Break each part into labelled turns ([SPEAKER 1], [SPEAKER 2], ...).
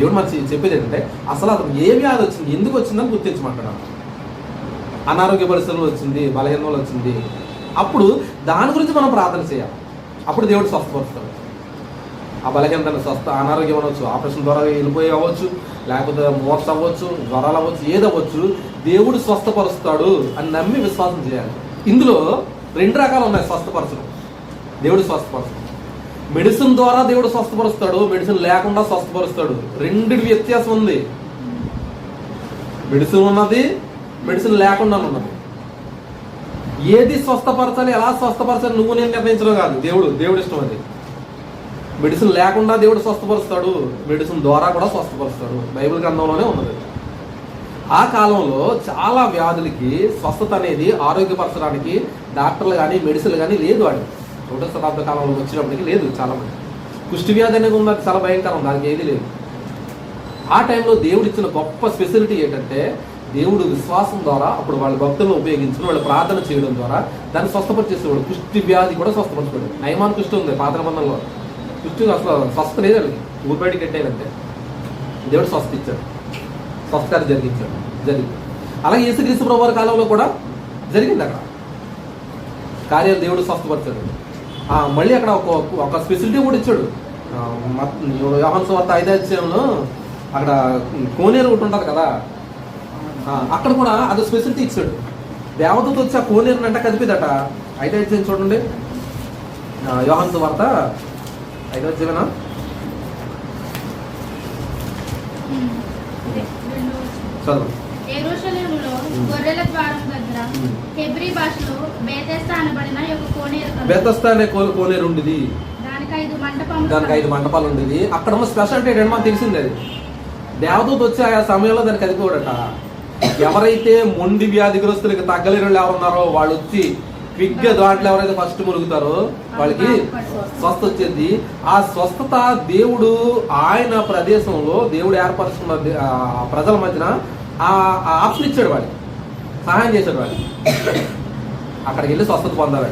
[SPEAKER 1] దేవుడు మనకి చెప్పేది ఏంటంటే అసలు అతను ఏ వ్యాధి వచ్చింది ఎందుకు వచ్చిందని గుర్తించమంటాడు అనారోగ్య పరిస్థితులు వచ్చింది బలహీనలు వచ్చింది. అప్పుడు దాని గురించి మనం ప్రార్థన చేయాలి. అప్పుడు దేవుడు స్వస్థపరుస్తాడు. ఆ బలహీనతను స్వస్థ అనారోగ్యం అనవచ్చు ఆపరేషన్ ద్వారా వెళ్ళిపోయి అవ్వచ్చు లేకపోతే మోర్స్ అవ్వచ్చు జ్వరాలు అవ్వచ్చు ఏదవ్వచ్చు దేవుడు స్వస్థపరుస్తాడు అని నమ్మి విశ్వాసం చేయాలి. ఇందులో రెండు రకాలు ఉన్నాయి స్వస్థపరచడం. దేవుడు స్వస్థపరచడం మెడిసిన్ ద్వారా దేవుడు స్వస్థపరుస్తాడు మెడిసిన్ లేకుండా స్వస్థపరుస్తాడు. రెండు వ్యత్యాసం ఉంది. మెడిసిన్ ఉన్నది మెడిసిన్ లేకుండా ఉన్నది. ఏది స్వస్థపరచాలి ఎలా స్వస్థపరచాలి నువ్వు నేను నిర్ణయించడం కాదు. దేవుడు దేవుడు ఇష్టం అది. మెడిసిన్ లేకుండా దేవుడు స్వస్థపరుస్తాడు మెడిసిన్ ద్వారా కూడా స్వస్థపరుస్తాడు. బైబిల్ గ్రంథంలోనే ఉన్నది. ఆ కాలంలో చాలా వ్యాధులకి స్వస్థత అనేది ఆరోగ్యపరచడానికి డాక్టర్లు కానీ మెడిసిన్లు కానీ లేదు వాడు ఒకటో శతాబ్ద కాలంలో వచ్చినప్పటికీ లేదు చాలా మంది. కుష్టి వ్యాధి అనేది ఉంది అది చాలా భయంకరం దానికి ఏది లేదు. ఆ టైంలో దేవుడు ఇచ్చిన గొప్ప స్పెసిలిటీ ఏంటంటే దేవుడు విశ్వాసం ద్వారా అప్పుడు వాళ్ళ భక్తులను ఉపయోగించుకుని వాళ్ళు ప్రార్థన చేయడం ద్వారా దాన్ని స్వస్థపరిచేసేవాడు. కుష్టి వ్యాధి కూడా స్వస్థపరచుకోడు నయమాన్ కుష్టి ఉంది పాత నిబంధనలో కుష్టి అసలు స్వస్థ లేదు వాళ్ళకి. ఊరి బయటికి దేవుడు స్వస్థ ఇచ్చాడు స్వస్థకారం జరిగించాడు. జరిగింది. అలాగే యేసుక్రీస్తు ప్రభు కాలంలో కూడా జరిగింది అక్కడ. కార్యాలు దేవుడు స్వస్థపరిచాడు. మళ్ళీ అక్కడ ఒక ఒక స్పెసిలిటీ కూడా ఇచ్చాడు. ఆ, మత్- యోహాను సువార్త ఐదో అధ్యాయంలో అక్కడ కోనేరు ఒకటి ఉంటుంది కదా? అక్కడ కూడా అది స్పెసిలిటీ ఇచ్చాడు. దేవతతో వచ్చి ఆ కోనేరుని అంటే కదిపిదట. ఐదో అధ్యాయం చూడండి. ఆ, యోహాను సువార్త ఐదో అధ్యాయమేనా?
[SPEAKER 2] ఇదే, రెండు.
[SPEAKER 1] చదువు
[SPEAKER 2] యెరూషలేములో గొర్రెల ద్వారం దగ్గర
[SPEAKER 1] ఉమ్.
[SPEAKER 2] హెబ్రీ భాషలో బేతెస్తా అనబడిన ఒక కోనేరు.
[SPEAKER 1] బెతస్తా అనే కోనేరు ఉండేది.
[SPEAKER 2] దానికి ఐదు మంటపములు
[SPEAKER 1] దానికి ఐదు మంటపాలు ఉండేది. అక్కడ ఉన్న స్పెషాలిటీ ఏంటంటే మనకు తెలిసింది అది. దేవదూత వచ్చి ఆ సమయంలో దానికి అదిపోడట ఎవరైతే మొండి వ్యాధిగ్రస్తులకి తగ్గలేని వాళ్ళు ఎవరున్నారో వాళ్ళు వచ్చి క్విక్గా దాంట్లో ఎవరైతే ఫస్ట్ మురుగుతారో వాళ్ళకి స్వస్థ వచ్చేది. ఆ స్వస్థత దేవుడు ఆయన ప్రదేశంలో దేవుడు ఏర్పరుచుకున్న ప్రజల మధ్యన ఆ ఆ ఆప్షన్ ఇచ్చాడు వాడికి. సహాయం చేశాడు వాడు అక్కడికి వెళ్ళి స్వస్థత పొందాలి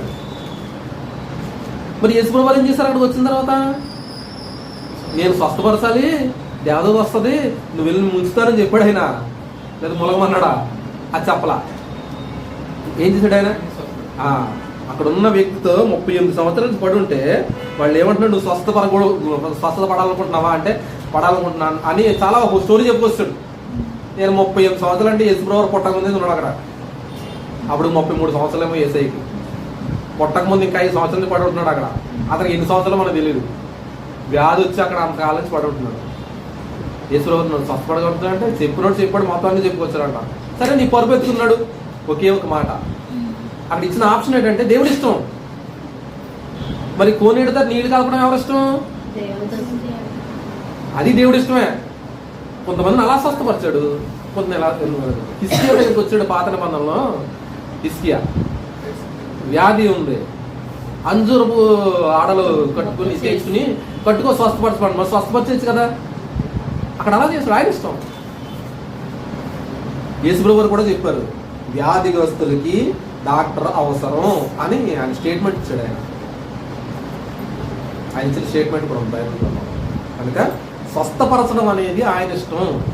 [SPEAKER 1] మరి యేసుప్రభు వారు ఏం చేశారు? అక్కడికి వచ్చిన తర్వాత నేను స్వస్థపరచాలి దేవదూత వస్తుంది నువ్వు వెళ్ళి ముంచుతానని చెప్పాడు ఆయన. లేదా ములగమన్నాడా అది చెప్పలా. ఏం చేశాడు ఆయన? అక్కడ ఉన్న వ్యక్తితో ముప్పై ఎనిమిది సంవత్సరాలు పడి ఉంటే వాళ్ళు ఏమంటున్నాడు నువ్వు స్వస్థ పడకూడదు స్వస్థత పడాలనుకుంటున్నావా అంటే పడాలనుకుంటున్నాను అని చాలా ఒక స్టోరీ చెప్పుకొస్తాడు. నేను ముప్పై ఎనిమిది సంవత్సరాలు అంటే యేసుప్రభు పుట్టక ముందే ఉన్నాడు అక్కడ. అప్పుడు ముప్పై మూడు సంవత్సరాలు ఏమో ఏసైకి. పుట్టక ముందు ఇంకా ఐదు సంవత్సరాల నుంచి పడి ఉంటున్నాడు అక్కడ. అతనికి ఎన్ని సంవత్సరాలు మనకు తెలియదు వ్యాధి వచ్చి అక్కడ అంత కాలం నుంచి పడి ఉంటున్నాడు యేసుప్రభు నన్ను స్వస్థపడగలుగుతా అంటే చెప్పినోడు చెప్పాడు మొత్తాన్ని చెప్పుకొచ్చాడంట. సరే నీ పరుపు ఎత్తుకున్నాడు. ఒకే ఒక మాట. అక్కడ ఇచ్చిన ఆప్షన్ ఏంటంటే దేవుడి ఇష్టం. మరి కోనేడుతా నీళ్ళు కలపడం ఎవరి ఇష్టం? అది దేవుడి ఇష్టమే. కొంతమందిని అలా స్వస్థపరిచాడు. కొంత ఎలా హిస్కియా దగ్గరికి వచ్చాడు పాత నిబంధనలో హిస్కియా. వ్యాధి ఉంది. అంజూరపు ఆడలు కట్టుకుని చేసుకుని కట్టుకో స్వస్థపరచబడి మరి స్వస్థపరచచ్చు కదా? అక్కడ అలా చేశాడు. ఆయన ఇష్టం. యేసుప్రభు వారు కూడా చెప్పారు వ్యాధిగ్రస్తులకి డాక్టర్ అవసరం అని ఆయన స్టేట్మెంట్ ఇచ్చాడు ఆయన. ఆయన ఇచ్చిన స్టేట్మెంట్ కూడా ఉంది బైబిల్లో. కనుక స్వస్థపరచడం అనేది ఆయన ఇష్టం.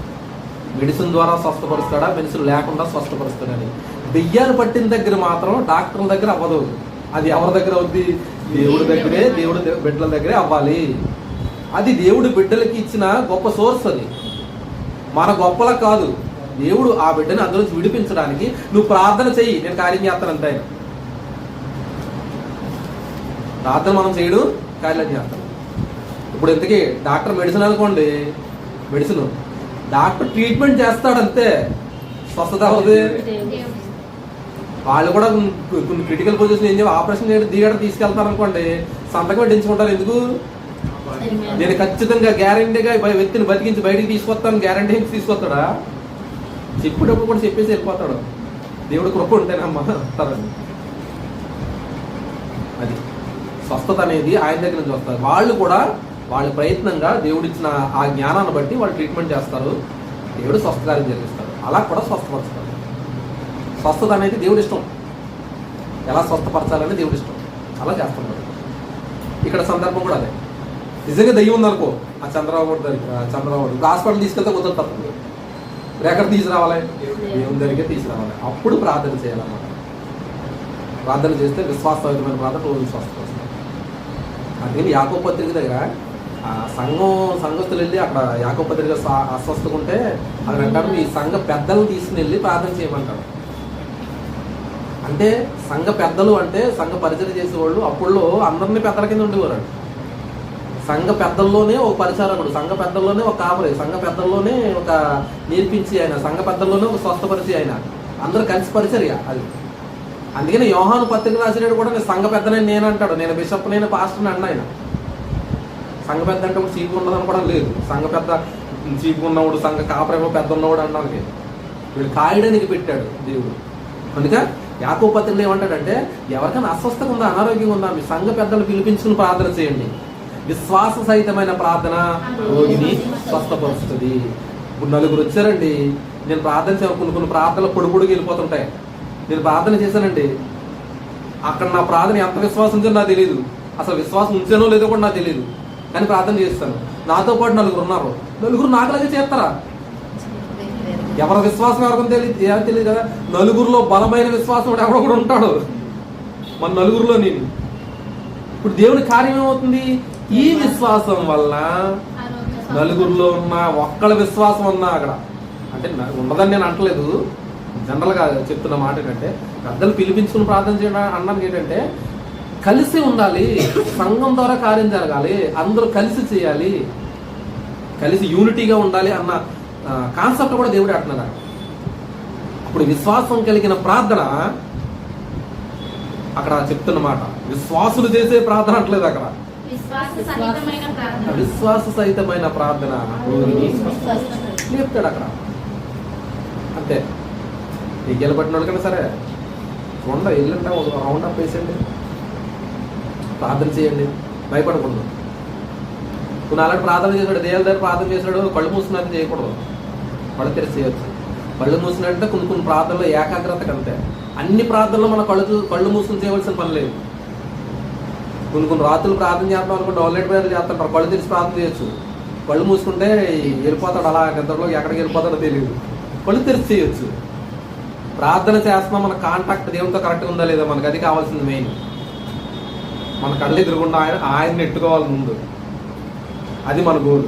[SPEAKER 1] మెడిసిన్ ద్వారా స్వస్థపరుస్తాడా? మెడిసిన్ లేకుండా స్వస్థపరుస్తాడని. దెయ్యాలు పట్టిన దగ్గర మాత్రం డాక్టర్ల దగ్గర అవ్వదు. అది ఎవరి దగ్గర అవుద్ది? దేవుడి దగ్గరే దేవుడి బిడ్డల దగ్గరే అవ్వాలి. అది దేవుడి బిడ్డలకి ఇచ్చిన గొప్ప సోర్స్ అది. మన గొప్పల కాదు. దేవుడు ఆ బిడ్డని అందులో విడిపించడానికి నువ్వు ప్రార్థన చెయ్యి. నేను కార్యం చేస్తాను అంతే ప్రార్థన మనం చేయడు కార్యం చేస్తాను ఇప్పుడు ఇంతకీ డాక్టర్ మెడిసిన్ అనుకోండి మెడిసిన్ డాక్టర్ ట్రీట్మెంట్ చేస్తాడు అంతే స్వస్థత అవుతుంది వాళ్ళు కూడా కొన్ని- క్రిటికల్ పొజిషన్ ఏం చేయాలి ఆపరేషన్ థియేటర్ తీసుకెళ్తారు అనుకోండి సంతకం పెట్టించుకుంటారు. ఎందుకు? నేను ఖచ్చితంగా గ్యారంటీగా వ్యక్తిని బతికించి బయటికి తీసుకొస్తాను గ్యారంటీ తీసుకొస్తాడా? చెప్పేటప్పుడు కూడా చెప్పేసి వెళ్ళిపోతాడు. దేవుడు కృప ఉంటేనమ్మా వస్తారని అది స్వస్థత అనేది ఆయన దగ్గర నుంచి వస్తారు వాళ్ళు కూడా వాళ్ళ ప్రయత్నంగా దేవుడిచ్చిన ఆ జ్ఞానాన్ని బట్టి వాళ్ళు ట్రీట్మెంట్ చేస్తారు. దేవుడు స్వస్థకార్యం జరిగిస్తారు అలా కూడా స్వస్థపరుస్తారు. స్వస్థత అనేది దేవుడి ఇష్టం. ఎలా స్వస్థపరచాలని దేవుడి ఇష్టం. అలా చేస్తున్నారు ఇక్కడ సందర్భం కూడా అదే. నిజంగా దయ్యం ఉందనుకో ఆ చంద్రబాబు దగ్గర చంద్రబాబు గారు. హాస్పిటల్ తీసుకెళ్తే కుదరదు ఎక్కడ తీసుకురావాలి? దేవుని దగ్గరికి తీసుకురావాలి. అప్పుడు ప్రార్థన చేయాలన్నమాట. ప్రార్థన చేస్తే విశ్వాసమైన ప్రార్థన రోజు స్వస్థత వస్తుంది అందుకని యాకో పత్రిక దగ్గర సంఘం సంఘస్థులు వెళ్ళి అక్కడ యాకో పత్రిక అస్వస్థగా ఉంటే అక్కడ అంటారు మీ సంఘ పెద్దలను తీసుకుని వెళ్ళి ప్రార్థన చేయమంటారు. అంటే సంఘ పెద్దలు అంటే సంఘ పరిచయం చేసేవాళ్ళు అప్పుల్లో అందరినీ పెద్దల కింద ఉండేవారు సంఘ పెద్దల్లోనే ఒక పరిచారకుడు సంఘ పెద్దల్లోనే ఒక కాపరి సంఘ పెద్దల్లోనే ఒక నేర్పించి ఆయన సంఘ పెద్దల్లోనే ఒక స్వస్థపరిచి ఆయన. అందరూ కలిసి పరిచర్య అది. అందుకనే యోహాను పత్రిక రాసినట్టు కూడా నేను సంఘ పెద్దనే నేను అంటాడు నేను బిషప్ నేను పాస్టర్ని అన్న ఆయన సంఘ పెద్ద అంటే ఒక చీపు ఉండదు కూడా లేదు. సంఘ పెద్ద చీపు ఉన్నవాడు సంఘ కాపరేమో పెద్ద ఉన్నవాడు అనడానికి వీడు. కాయడానికి పెట్టాడు దేవుడు. కనుక యాకో ఏమంటాడంటే ఎవరికైనా అస్వస్థత ఉందా అనారోగ్యం ఉందా మీ సంఘ పెద్దలు పిలిపించుకుని ప్రార్థన చేయండి. విశ్వాస సహితమైన ప్రార్థన రోగిని స్వస్థపరుస్తుంది. ఇప్పుడు నలుగురు వచ్చారండి. నేను ప్రార్థన చేయ కొన్ని కొన్ని ప్రార్థనలు పొడి పొడికి వెళ్ళిపోతుంటాయి. నేను ప్రార్థన చేశానండి. అక్కడ నా ప్రార్థన ఎంత విశ్వాసం ఉందో నాకు తెలియదు అసలు విశ్వాసం ఉంచానో లేదో కూడా నాకు తెలియదు కానీ ప్రార్థన చేస్తాను. నాతో పాటు నలుగురు ఉన్నారు. నలుగురు నాకులాగే చేస్తారా? ఎవరి విశ్వాసం ఎవరికి తెలియదు ఏమో తెలియదు కదా. నలుగురిలో బలమైన విశ్వాసం కూడా ఎవడో కూడా ఉంటాడు. మన నలుగురిలో నేను. ఇప్పుడు దేవుని కార్యం ఏమవుతుంది? ఈ విశ్వాసం వల్ల నలుగురిలో ఉన్న ఒక్కళ్ళ విశ్వాసం ఉన్నా అక్కడ. అంటే ఉండదని నేను అంటలేదు. జనరల్గా చెప్తున్న మాట ఏంటంటే పెద్దలు పిలిపించుకుని ప్రార్థన చేయడం అన్నానికి ఏంటంటే కలిసి ఉండాలి. సంఘం ద్వారా కార్యం జరగాలి. అందరూ కలిసి చేయాలి. కలిసి యూనిటీగా ఉండాలి అన్న కాన్సెప్ట్ కూడా దేవుడు అంటున్నాడు. అప్పుడు విశ్వాసం కలిగిన ప్రార్థన అక్కడ చెప్తున్న మాట. విశ్వాసులు చేసే ప్రార్థన అంటలేదు అక్కడ.
[SPEAKER 2] విశ్వాస సహితమైన ప్రార్థన.
[SPEAKER 1] లేపుతాడు అక్కడ. అంతే. ఎగ్గలు పట్టిన వాళ్ళకైనా సరే వెళ్ళండి ఒక రౌండ్ అప్ వేసేయండి. ప్రార్థన చేయండి. భయపడకూడదు. నువ్వు అలాంటి ప్రార్థన చేశాడు దేవుల దగ్గర ప్రార్థన చేశాడు కళ్ళు మూసినట్టు చేయకూడదు. కళ్ళు తెరిచి చేయొచ్చు కళ్ళు మూసినట్టే కొన్ని కొన్ని ప్రార్థనలో ఏకాగ్రత కంటే అన్ని ప్రార్థనలు మన కళ్ళు కళ్ళు మూసుకుని చేయవలసిన పని లేదు. కొన్ని కొన్ని రాత్రులు ప్రార్థన చేస్తాం అనుకుంటే డౌన్లైట్ మీద చేస్తుంటారు కళ్ళు తెరిచి ప్రార్థన చేయొచ్చు. కళ్ళు మూసుకుంటే వెళ్ళిపోతాడు. అలా నిద్రలో ఎక్కడికి వెళ్ళిపోతాడో తెలియదు. కళ్ళు తెరిచి చేయొచ్చు. ప్రార్థన చేస్తున్నాం మన కాంటాక్ట్ దేవునితో కరెక్ట్గా ఉందా లేదా మనకు అది కావాల్సింది మెయిన్ మన కళ్ళు ఎదురుగుండా ఆయన ఆయన్ని ఎట్టుకోవాలి ముందు. అది మన గోల్.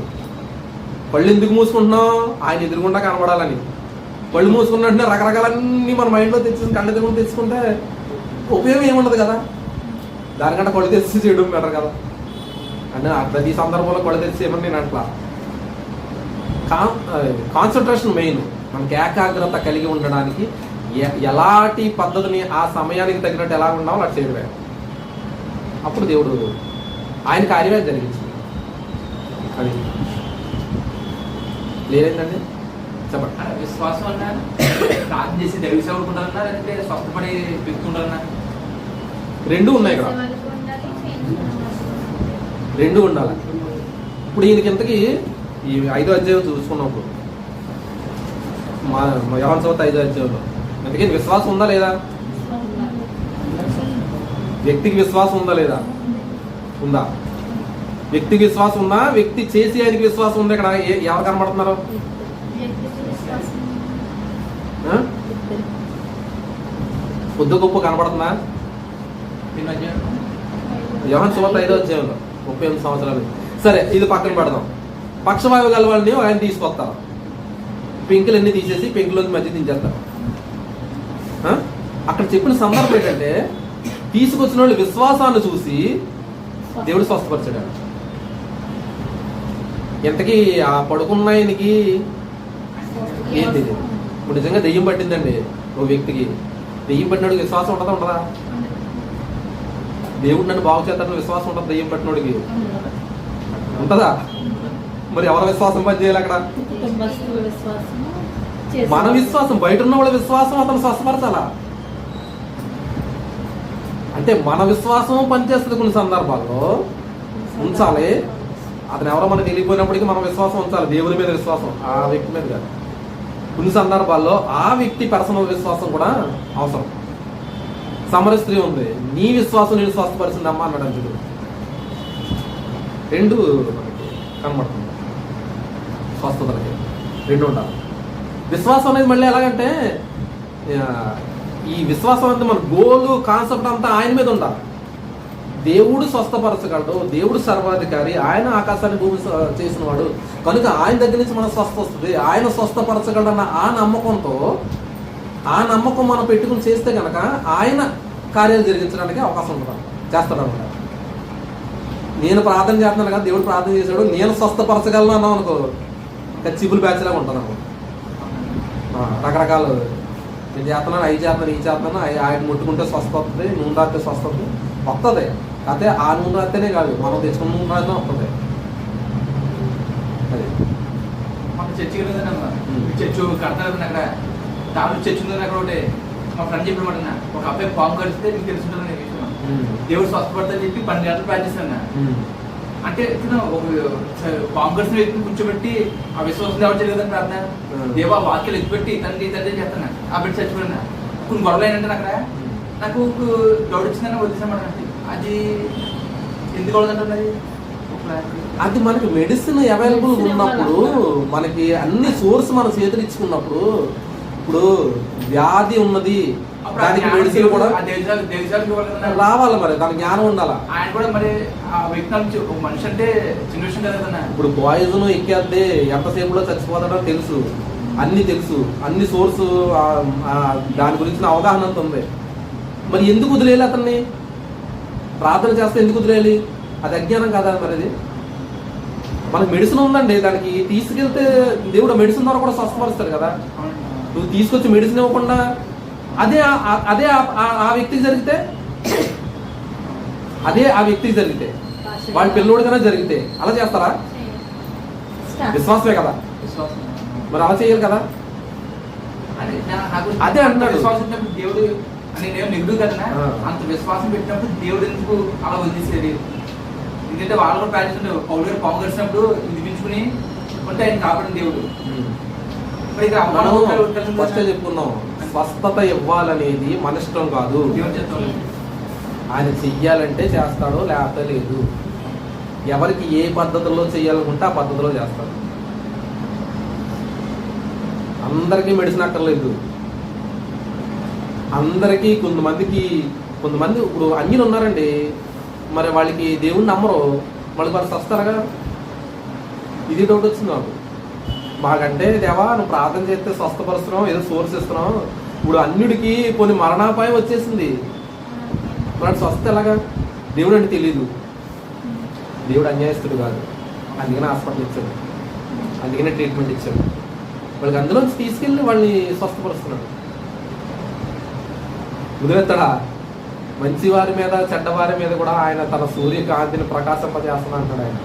[SPEAKER 1] పళ్ళు ఎందుకు మూసుకుంటున్నాం ఆయన ఎదురుగుండా కనబడాలని. పళ్ళు మూసుకున్నట్టునే రకరకాలన్నీ మన మైండ్లో తెచ్చుకుని కళ్ళు ఎదురుకుండా తెచ్చుకుంటే ఉపయోగం ఏముండదు కదా? దానికంటే కళ్ళు తెచ్చి చేయడం బెటర్ కదా. అంటే ఆ ప్రతి సందర్భంలో కళ్ళు తెచ్చి చేయమని నేను అట్లా. కాన్సన్ట్రేషన్ మెయిన్ మనకి ఏకాగ్రత కలిగి ఉండడానికి ఎలాంటి పద్ధతిని ఆ సమయానికి తగినట్టు ఎలా ఉండాలో అలా చేయడమే. అప్పుడు దేవుడు ఆయన కార్యమే జరిగించింది. అది లేదండి చెప్పండి.
[SPEAKER 3] విశ్వాసం అన్నా ప్రార్థన చేసి దైవ సేవకుంటారన్నా లేదంటే స్వస్థపడి వ్యక్తుంటారన్నా
[SPEAKER 1] రెండు ఉన్నాయి
[SPEAKER 2] చేయించుకోవాలి.
[SPEAKER 1] రెండు ఉండాలి. ఇప్పుడు ఈయనకి ఇంతకి ఈ ఐదో అధ్యాయం చూసుకున్నప్పుడు మా యోహాన్ సవత్ ఐదో అధ్యాయంలో అందుకని విశ్వాసం ఉందా లేదా? వ్యక్తికి విశ్వాసం ఉందా లేదా? ఉందా? వ్యక్తికి విశ్వాసం ఉందా? వ్యక్తి చేసి ఆయనకి విశ్వాసం ఉంది? ఇక్కడ ఏ- ఎవరు కనబడుతున్నారు? పొద్దు గొప్ప కనబడుతుందా?
[SPEAKER 3] ఎవరైనా అధ్యాయం?
[SPEAKER 1] సువార్త ఐదో అధ్యాయంలో ముప్పై ఎనిమిది సంవత్సరాలు. సరే ఇది పక్కన పెడదాం. పక్షవాయువు గల వాళ్ళని ఆయన తీసుకొస్తారు. పెంకులు అన్ని తీసేసి పెంకులోంచి మధ్య దించేస్తారు. అక్కడ చెప్పిన సందర్భం ఏంటంటే తీసుకొచ్చిన వాళ్ళు విశ్వాసాన్ని చూసి దేవుడు స్వస్థపరిచాడు. ఎంతకీ ఆ పడుకున్న ఆయనకి ఏంటి ఇది? ఇప్పుడు నిజంగా దెయ్యం పట్టిందండి ఓ వ్యక్తికి. దెయ్యం పట్టినోడికి విశ్వాసం ఉంటుందా ఉండదా? దేవుడు నన్ను బాగు చేస్తాడని విశ్వాసం ఉంటుంది దెయ్యం పట్టినోడికి? ఉంటుందా? మరి ఎవరి విశ్వాసం పని చేయాలి అక్కడ? మన విశ్వాసం బయట ఉన్న వాళ్ళ విశ్వాసం అతను స్వస్థపరచాలా? అంటే మన విశ్వాసం పనిచేస్తుంది కొన్ని సందర్భాల్లో. ఉంచాలి. అతను ఎవరో మనకు తెలియపోయినప్పటికీ మనం విశ్వాసం ఉంచాలి. దేవుని మీద విశ్వాసం. ఆ వ్యక్తి మీద కాదు. కొన్ని సందర్భాల్లో ఆ వ్యక్తి పర్సనల్ విశ్వాసం కూడా అవసరం. సమర స్త్రీ ఉంది. నీ విశ్వాసం నేను స్వస్థపరిచిందమ్మా అన్నాడు అంజుడు. రెండు మనకి కనబడుతుంది. స్వస్థతలకి. రెండు ఉండాలి. విశ్వాసం అనేది మళ్ళీ ఎలాగంటే ఈ విశ్వాసం అంతా మన గోలు కాన్సెప్ట్ అంతా ఆయన మీద ఉండాలి. దేవుడు స్వస్థపరచగలడు దేవుడు సర్వాధికారి ఆయన ఆకాశాన్ని భూమి చేసినవాడు. కనుక ఆయన దగ్గర నుంచి మన స్వస్థ వస్తుంది. ఆయన స్వస్థపరచగలడన్న ఆ నమ్మకంతో ఆ నమ్మకం మనం పెట్టుకుని చేస్తే కనుక ఆయన కార్యాలు జరిగించడానికి అవకాశం ఉంటుంది. చేస్తాడు అనమాట నేను ప్రార్థన చేస్తున్నాను కదా దేవుడు ప్రార్థన చేశాడు నేను స్వస్థపరచగలను అన్నాం అనుకో ఇంకా చిబుల్ బ్యాచ్ లాగా రకరకాలు నేను చేస్తున్నాను అవి చేస్తున్నాను ఈ చేస్తున్నాను అవి ఆయన ముట్టుకుంటే స్వస్థ వస్తుంది నూనె రాస్తే స్వస్థ వస్తుంది వస్తుంది అయితే ఆ నూనె రాస్తేనే కాదు మనం తెచ్చుకున్న నూనె రాస్తే వస్తుంది అది
[SPEAKER 3] మాకు చర్చి కడతారు అక్కడ. చర్చి ఉందని అక్కడ ఒకటి మా ఫ్రెండ్ ఒక అబ్బాయి పాము కడిస్తే నీకు తెలుసుంటుంది విషయం.
[SPEAKER 1] ఉమ్.
[SPEAKER 3] దేవుడు స్వస్థపడతా చెప్పి పన్నెండు గంటలు
[SPEAKER 1] ఉమ్.
[SPEAKER 3] అంటే కడిసిన వ్యక్తిని కూర్చోబెట్టి ఆ విశ్వాసం ఎవరు చేయలేదని ప్రార్థన. దేవా వాక్యాలు ఎత్తిపెట్టి తండ్రి తండ్రి చేస్తాను. ఆ బిడ్డ చచ్చిపోయినా కొన్ని గొడవలు ఏంటంటే అక్కడ. నాకు డౌట్ వచ్చిందని వదిలేసామంటే అది ఎందుకు గొడవదంటున్నది
[SPEAKER 1] అది మనకి మెడిసిన్ అవైలబుల్ ఉన్నప్పుడు? మనకి అన్ని సోర్స్ మన చేతులు ఇచ్చుకున్నప్పుడు ఇప్పుడు వ్యాధి ఉన్నది దానికి మెడిసిన్ కూడా రావాలి మరి దానికి జ్ఞానం ఉండాలా?
[SPEAKER 3] ఆయన కూడా మరి ఆ వ్యక్తి మనిషి అంటే చిన్న విషయం కదా
[SPEAKER 1] ఇప్పుడు పాయిజన్ ఎక్కేద్దే ఎంతసేపులో చచ్చిపోతాడో తెలుసు. అన్ని తెలుసు. అన్ని సోర్స్ దాని గురించిన అవగాహన అంత ఉంది. మరి ఎందుకు వదిలేయాలి అతన్ని? ప్రార్థన చేస్తే ఎందుకు వదిలేయాలి? అది అజ్ఞానం కాదా మరి అది? మనకి మెడిసిన్ ఉందండి దానికి తీసుకెళ్తే దేవుడు మెడిసిన్ ద్వారా కూడా స్వస్థపరుస్తాడు కదా. నువ్వు తీసుకొచ్చి మెడిసిన్ ఇవ్వకుండా అదే అదే ఆ- వ్యక్తికి జరిగితే? అదే ఆ వ్యక్తికి జరిగితే. వాడి పిల్లోడికైనా జరిగితే. అలా చేస్తారా? విశ్వాసమే కదా. మరి అలా చేయాలి కదా?
[SPEAKER 3] అదే
[SPEAKER 1] అంటున్నాడు.
[SPEAKER 3] దేవుడు అని నేను నెగిటివ్ కదా. అంత విశ్వాసం పెట్టినప్పుడు దేవుడు ఎందుకు అలా వదిలేసేది? ఎందుకంటే వాళ్ళు కూడా ప్రార్థిస్తుంటారు పౌరు గారు పాము కలిసినప్పుడు వినిపించుకుని ఉంటే ఆయన కాపాడిన దేవుడు ఇక
[SPEAKER 1] మనం ఫస్ట్
[SPEAKER 3] కదా.
[SPEAKER 1] చెప్పుకున్నాం. స్వస్థత ఇవ్వాలనేది మన ఇష్టం కాదు. ఆయన చెయ్యాలంటే చేస్తాడో లేకపోతే లేదు. ఎవరికి ఏ పద్ధతిలో చేయాలనుకుంటే ఆ పద్ధతిలో చేస్తాడు. అందరికీ మెడిసిన్ అక్కర్లేదు. అందరికీ కొంతమందికి కొంతమంది ఇప్పుడు అన్యులు ఉన్నారండి. మరి వాళ్ళకి దేవుణ్ణి నమ్మరు. వాళ్ళకి వాళ్ళు వస్తారుగా ఇది డౌట్ వచ్చింది నాకు. మాకంటే దేవా నువ్వు ప్రార్థన చేస్తే స్వస్థపరుస్తున్నావు ఏదో సోర్స్ ఇస్తున్నావు. ఇప్పుడు అన్యుడికి కొన్ని మరణాపాయం వచ్చేసింది. మరి స్వస్థ ఎలాగా? దేవుడు అంటే తెలియదు దేవుడు అన్యాయస్తుడు కాదు. అందుకనే హాస్పిటల్ ఇచ్చాడు. అందుకనే ట్రీట్మెంట్ ఇచ్చాడు. వాళ్ళకి అందులోంచి తీసుకెళ్ళి వాళ్ళని స్వస్థపరుస్తున్నాడు. వదిలేస్తాడా మంచి వారి మీద చెడ్డవారి మీద కూడా ఆయన తన సూర్యకాంతిని ప్రకాశింపజేస్తున్నా అంటాడు ఆయన.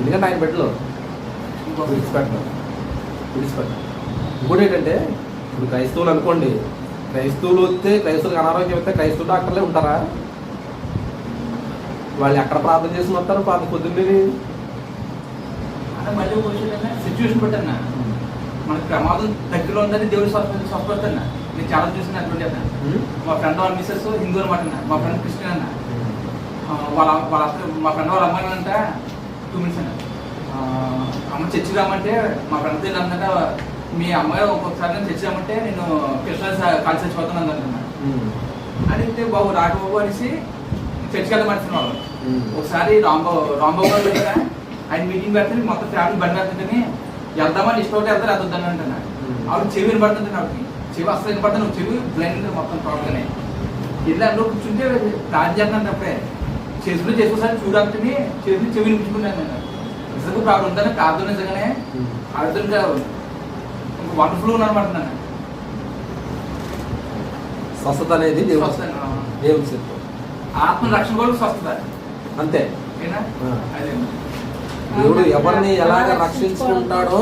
[SPEAKER 1] ఎందుకంటే ఆయన బిడ్డలో? విడిచిపెట్టడం. విడిచిపెట్టడం. ఇంకోటి ఏంటంటే ఇప్పుడు క్రైస్తవులు అనుకోండి క్రైస్తవులు వస్తే క్రైస్తవులకు అనారోగ్యం వస్తే క్రైస్తవ డాక్టర్లే ఉంటారా? వాళ్ళు ఎక్కడ ప్రార్థన చేసి వస్తారు ప్రార్థన పొద్దున్నే
[SPEAKER 3] సిచ్యువేషన్ పెట్టన్నా. మనకి ప్రమాదం దగ్గరలో ఉందని దేవుడు స్వస్థ స్వస్థపడుతున్నా నేను చాలా చూసిన అటువంటి అన్న మా ఫ్రెండ్ వాళ్ళ మిస్సెస్ హిందూ అనమాట అన్న. మా ఫ్రెండ్ క్రిస్టియన్ అన్న. వాళ్ళ వాళ్ళ మా ఫ్రెండ్ వాళ్ళ అమ్మాయి అంట టూ మినిట్స్ అన్న. అమ్మ చర్చి రమ్మంటే మా ఫ్రెండ్ తెలియదు అందంట మీ అమ్మాయి ఒక్కొక్కసారి నేను రమ్మంటే నేను కృష్ణ కాల్ చచ్చిపోతాను అందంట అడిగితే బాబు రాక బాబు అనేసి చర్చికి వెళ్ళమంటున్న వాళ్ళు. ఒకసారి రాంబాబు రాంబాబు గారు ఆయన మీటింగ్ పెడితే మొత్తం ఫ్యామిలీ బండి పెడుతుంటే వెళ్దామని ఇష్టం వెళ్తారు అది వద్దని అంటున్నా
[SPEAKER 1] Hmm.
[SPEAKER 3] ఆవిడ చెవి వినపడుతుంది నాకు. చెవి అసలు వినపడుతుంది నువ్వు చెవి బ్లైండ్ మొత్తం టోటల్గానే. ఇల్లు అందులో కూర్చుంటే ప్రార్థన చేస్తున్నాను తప్పే చేసుకుంటే చేసుకోసారి చూడాలంటే చేసి చెవి వినిపించుకున్నాను నేను. నిజంగా ప్రాబ్లం ఉందని ప్రార్థన నిజంగానే. ఆ విధంగా వండర్ఫుల్ ఉన్నారన్నమాట నన్ను
[SPEAKER 1] స్వస్థత అనేది దేవుడు. దేవుడు చిత్తం
[SPEAKER 3] ఆత్మ రక్షణ కూడా స్వస్థత.
[SPEAKER 1] అంతే. దేవుడు ఎవరిని ఎలాగ రక్షించుకుంటాడో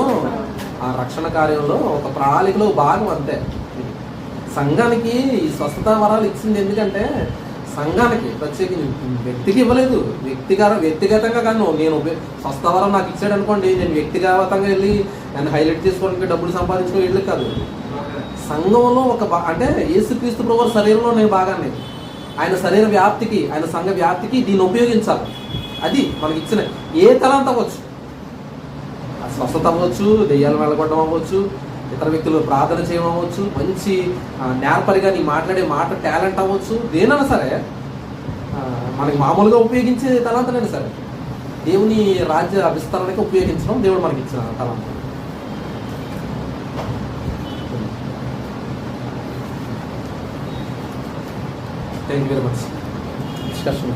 [SPEAKER 1] ఆ రక్షణ కార్యంలో ఒక ప్రణాళికలో భాగం అంతే. సంఘానికి ఈ స్వస్థత వరాలు ఇచ్చింది ఎందుకంటే సంఘానికి ప్రత్యేకించి వ్యక్తికి ఇవ్వలేదు. వ్యక్తిగత వ్యక్తిగతంగా కానీ నేను స్వస్థవరం నాకు ఇచ్చాడు అనుకోండి నేను వ్యక్తిగతంగా వెళ్ళి నన్ను హైలైట్ చేసుకోవడానికి డబ్బులు సంపాదించుకుని వెళ్ళి కాదు. సంఘంలో ఒక భా- అంటే యేసుక్రీస్తు ప్రభు శరీరంలో నేను భాగాన్ని. ఆయన శరీర వ్యాప్తికి ఆయన సంఘ వ్యాప్తికి దీన్ని ఉపయోగించాలి. అది మనకి ఇచ్చిన ఏ తలంత అవ్వచ్చు. ఆ స్వస్థత అవ్వచ్చు దెయ్యాలు వెళ్ళగొట్టడం అవ్వచ్చు ఇతర వ్యక్తులు ప్రార్థన చేయడం అవ్వచ్చు మంచి నేర్పరిగా నీ మాట్లాడే మాట టాలెంట్ అవ్వచ్చు దేనైనా సరే మనకి మామూలుగా ఉపయోగించే తలాంతలైనా సరే దేవుని రాజ్య విస్తరణకి ఉపయోగించడం దేవుడు మనకి ఇచ్చిన తలాంత thank you very much discussion